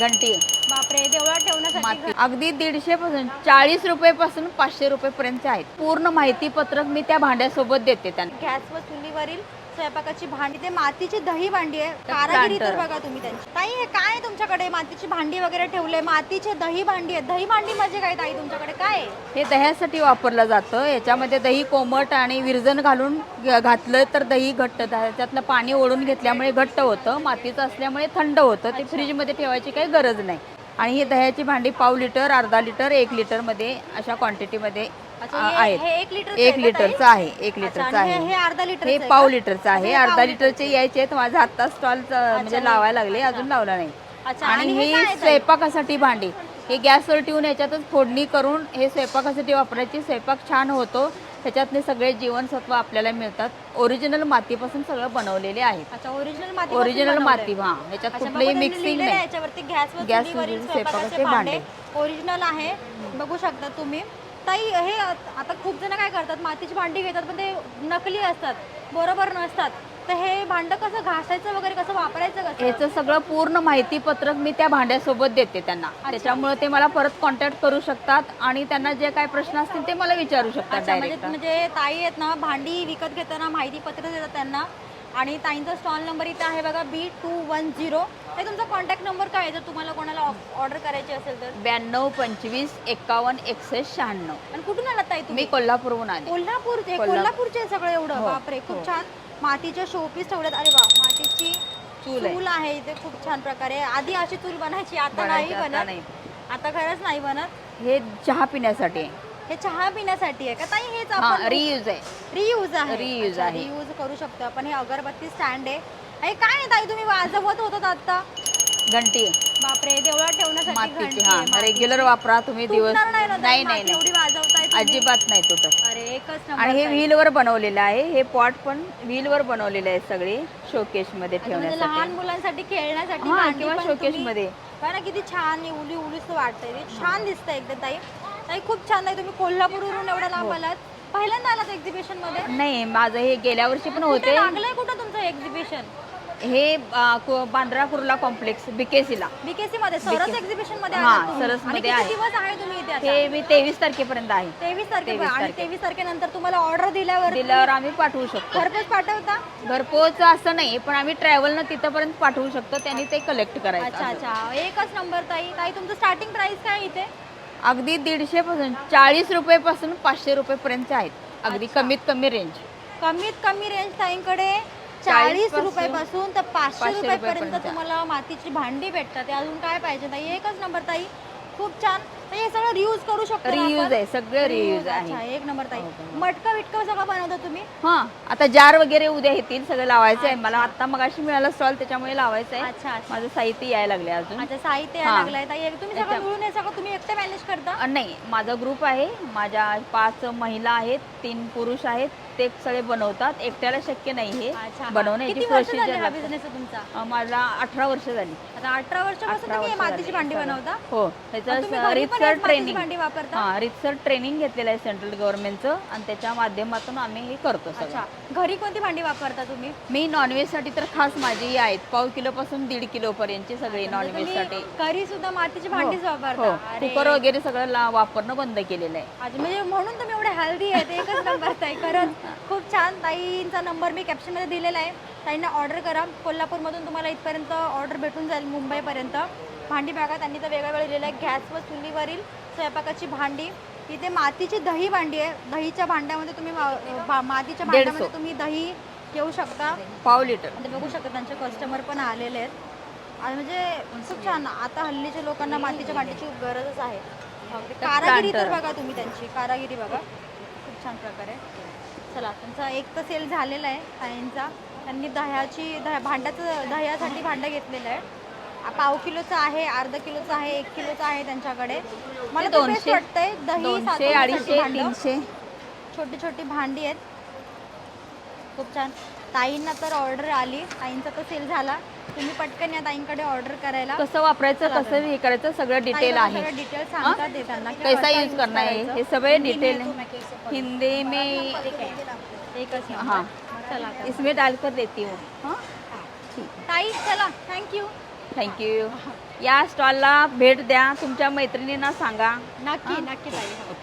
घंटी. बापरे देवळात ठेवण्यासाठी अगदी दीडशे पासून चाळीस रुपये पासून पाचशे रुपये पर्यंत आहेत. पूर्ण माहिती पत्रक मी त्या भांड्यासोबत देते त्यांना. गॅस व चुलीवरील स्वयंपाकाची भांडी ते मातीची दही भांडी आहे. कारागिरी तर. बघा तुम्ही त्यांची. ताई हे काय तुमच्याकडे? मातीची भांडी वगैरे ठेवले मातीचे दही भांडी आहे दही भांडी म्हणजे काय ताई तुमच्याकडे? काय आहे? हे दह्यासाठी वापरलं जातं. याच्यामध्ये दही कोमट आणि विरजण घालून घ- घातलं तर दही घट्ट. त्याच्यातलं पाणी ओढून घेतल्यामुळे घट्ट होतं. मातीचं असल्यामुळे थंड होतं. ते फ्रीजमध्ये ठेवायची काही गरज नाही. आणि ही दह्याची भांडी पाव लिटर अर्धा लिटर एक लिटरमध्ये अशा क्वांटिटीमध्ये आहेत. एक लिटरचं आहे एक लिटरचं आहे. हे हे पाव लिटरचं आहे. अर्धा लिटरचे यायचे आहेत. माझा आत्ता स्टॉल म्हणजे लावायला लागले अजून लावला नाही. आणि हे? स्वयंपाकासाठी भांडी. हे गॅसवर ठेवून याच्यातच फोडणी करून हे स्वयंपाकासाठी वापरायची. स्वयंपाक छान होतो. त्याच्यातले सगळे जीवनसत्व आपल्याला मिळतात. ओरिजिनल मातीपासून सगळं बनवलेले आहेत. अच्छा ओरिजिनल माती ओरिजिनल माती हा. ह्याच्यात कुठलंही मिक्सिंग नाही. याच्यावरती गॅस गॅस स्वयंपाकाचे भांडे. ओरिजिनल आहे. बघू शकता तुम्ही. ताई हे आता खूप जण काय करतात? मातीची भांडी घेतात पण ते नकली असतात. बरोबर नसतात. तर हे भांड कसं घासायचं वगैरे कसं वापरायचं कसं? ह्याचं सगळं पूर्ण माहिती पत्रक मी त्या भांड्यासोबत देते त्यांना. त्याच्यामुळे ते मला परत कॉन्टॅक्ट करू शकतात आणि त्यांना जे काय प्रश्न असतील ते मला विचारू शकतात अच्छा म्हणजे म्हणजे ताई आहेत ना भांडी विकत घेताना माहिती पत्र देतात त्यांना. आणि ताईंचा स्टॉल नंबर इथे आहे बघा बी टू वन झिरो हे तुमचा कॉन्टॅक्ट नंबर काय आहे? जर तुम्हाला कोणाला ऑर्डर करायची असेल तर. ब्याण्णव पंचवीस एकावन्न एकसष्ट शहाण्णव. आणि कुठून आलात ताई तुम्ही? कोल्हापूरहून आले. कोल्हापूर. कोल्हा- कोल्हापूरचे आहे सगळं एवढं. हो, बापरे खूप हो. छान. मातीच्या शोपीस ठेवल्यात अरे वा मातीची चूल आहे. चूल आहे इथे खूप छान प्रकारे. आधी अशी चूल बनायची आता नाही बनायची, आता बनत. नाही. आता खरंच नाही बनत. हे चहा पिण्यासाठी. आहे. हे चहा पिण्यासाठी आहे का? ताई हेच हा आपण रियूज आहे. रियूज आहे. Reuse आहे. रियूज करू शकतो आपण. हे अगरबत्ती स्टँड आहे. हे काय आहे ताई तुम्ही वाजवत होतात आता? घंटी. बापरे देवळात ठेवण्यासाठी मातीची घंटी हा आहे. रेग्युलर वापरा तुम्ही दिवस. तुटणार नाही ना ताई, नाही माती नाही. एवढी नाही तुम्ही. अजिबात नाही तुटत. अरे एकच आणि हे नंबर ताई. व्हीलवर बनवलेलं आहे. हे पॉट पण व्हीलवर बनवलेले आहेत सगळे शोकेशमध्ये अच्छा, म्हणजे ठेवण्यासाठी. लहान मुलांसाठी खेळण्यासाठी हा, भांडी किंवा पण showcase तुम्ही- मध्ये. बघा ना किती छान उली उलीस वाटतंय. ते छान दिसतंय एकदम ताई. ताई खूप छान आहे तुम्ही कोल्हापूरवरून एवढा लांब हो. आलात. पहिल्यांदा आलात एक्झिबिशनमध्ये? नाही माझं हे गेल्या वर्षी पण कुठे होते लागलंय कुठं तुमचं एक्झिबिशन हे अं, कु- बांद्रा कुर्ला कॉम्प्लेक्स बीकेसीला. बीकेसी मध्ये सरस एक्झिबिशनमध्ये हा, तुम्ही. सरसमध्ये आणि आहे. दिवस आहे तुम्ही इथे आता? हे मी तेवीस तारखेपर्यंत आहे. तेवीस तारखे 23 आणि. तेवीस तारखेनंतर तुम्हाला ऑर्डर दिल्यावर दिल्यावर आम्ही पाठवू शकतो. घरपोच पाठवता? घरपोच असं नाही पण आम्ही ट्रॅव्हलनं तिथपर्यंत पाठवू शकतो. त्यांनी ते कलेक्ट करायचं अच्छा. अच्छा. एकच नंबर ताई. ताई तुमचं स्टार्टिंग प्राइस काय आहे इथे? अगदी दीडशे पासून चाळीस रुपये पासून पाचशे रुपये पर्यंत आहेत. अगदी. कमीत कमी रेंज कमीत कमी रेंज ताईंकडे चाळीस चाळीसपासून रुपयापासून तर पाचशे रुपयापर्यंत. तुम्हाला मातीची भांडी भेटतात. अजून काय पाहिजे ताई? एकच नंबर ताई. खूप छान. ताई हे सगळं रियूज करू शकतो ना रियूज? आहे सगळं रियूज अच्छा आहे. एक नंबर ताई. हो, हो. मटका विटका सगळं बनवता तुम्ही? हा आता जार वगैरे उद्या येतील सगळं लावायचं आहे मला आता मगाशी मिळालं स्टॉल त्याच्यामुळे लावायचं आहे अच्छा अच्छा. माझं साहित्य यायला लागले अजून. अच्छा साहित्य हा. यायला लागलंय ताई. तुम्ही सगळं मिळून हे सगळं तुम्ही एकटे मॅनेज करता? अ, नाही माझा ग्रुप आहे. माझ्या पाच महिला आहेत तीन पुरुष आहेत. ते सगळे बनवतात. एकट्याला शक्य नाही हे. अच्छा हा. बनवण्याची किती वर्ष झाली प्रोसिजर हा बिझनेस तुमचा? मला अठरा वर्ष झाली. आता अठरा वर्षापासून अठरा तुम्ही हे वर्ष मातीची झाली. भांडी. बनवता? हो आणि तुम्ही ह्याचं घरी पण रितसर मातीची ट्रेनिंग भांडी वापरता? हा रितसर ट्रेनिंग घेतलेलं आहे सेंट्रल गव्हर्नमेंटचं आणि त्याच्या माध्यमातून आम्ही हे करतो अच्छा. घरी कोणती भांडी वापरता तुम्ही? मी नॉनव्हेजसाठी तर खास माझी ही आहेत. पाव किलो पासून दीड किलो पर्यंतची सगळी म्हणजे नॉनव्हेजसाठी तुम्ही घरी सुद्धा मातीची भांडीच वापरता? हो अरे. कुकर वगैरे सगळं ला- वापरणं बंद केलेलं आहे. अच्छा, म्हणजे म्हणून तुम्ही एवढे हेल्दी आहेत एकच नंबर ताई खरंच खूप छान ताईंचा नंबर मी कॅप्शनमध्ये दिलेला आहे. ताईंना ऑर्डर करा. कोल्हापूरमधून तुम्हाला इथपर्यंत ऑर्डर भेटून जाईल मुंबईपर्यंत. भांडी बघा त्यांनी तर वेगळं वेगळं लिहिलं आहे गॅस व चुलीवरील स्वयंपाकाची भांडी. इथे मातीची दही भांडी आहे. दहीच्या भांड्यामध्ये तुम्ही भा- मातीच्या भांड्यामध्ये तुम्ही दही घेऊ शकता. पाव लिटर. आणि बघू शकता त्यांचे कस्टमर पण आलेले आहेत. आणि म्हणजे खूप छान. आता हल्लीच्या लोकांना मातीच्या भांड्याची गरजच आहे. कारागिरी तर. बघा तुम्ही त्यांची. कारागिरी बघा. खूप छान प्रकारे. चला त्यांचा एक तर सेल झालेला आहे ताईंचा त्यांनी दह्याची दह्या भांड्याचं दह्यासाठी भांडं घेतलेलं आहे. पाव किलोचं आहे अर्धा किलोचं आहे एक किलोचं आहे त्यांच्याकडे. मला best दोनशे वाटतंय दही दोनशे अडीचशे भांडं. तीनशे. छोटी छोटी भांडी आहेत. खूप छान. ताईंना तर ऑर्डर आली. ताईंचा तर सेल झाला. तुम्ही पटकन या ताईंकडे ऑर्डर करायला. कसं वापरायचं कसं हे करायचं सगळं डिटेल आहे. डिटेल सांगतात ते त्यांना. की कैसा कसं यूज use करना है करायचं. हे सगळे डिटेल हिंदी में एकच. हाँ. चला आता. इसमें डालकर देती हूँ. हाँ? ताई चला. थँक्यू थैंक यू या स्टॉलला भेट द्या. तुमच्या मैत्रिणींना सांगा. नक्की नक्की ताई. हो.